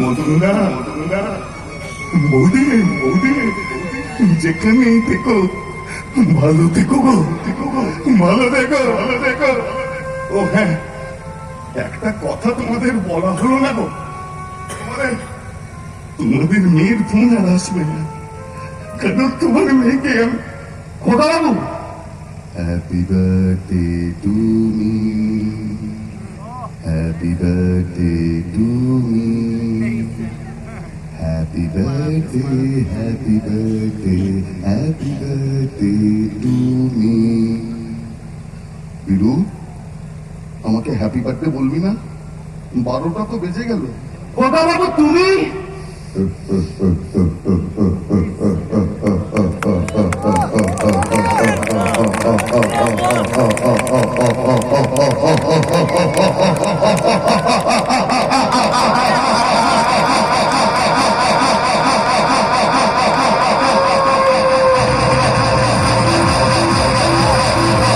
মদনদা বৌদি বৌদি যেখানেই থেকো, ভালো থেকো গো থেকো ভালো থেকো ভালো থেকো। ও হ্যাঁ একটা কথা তোমাদের বলা হলো না গো। তোমাদের মেয়ের ফোন আর আসবে না। কারণ তোমার মেয়েকে আমি খোদা happy birthday to me happy birthday happy birthday happy birthday happy birthday to বিরু আমাকে হ্যাপি বার্থডে বলবি না? বারোটা তো বেজে গেল। খোদা বাবু তুমি?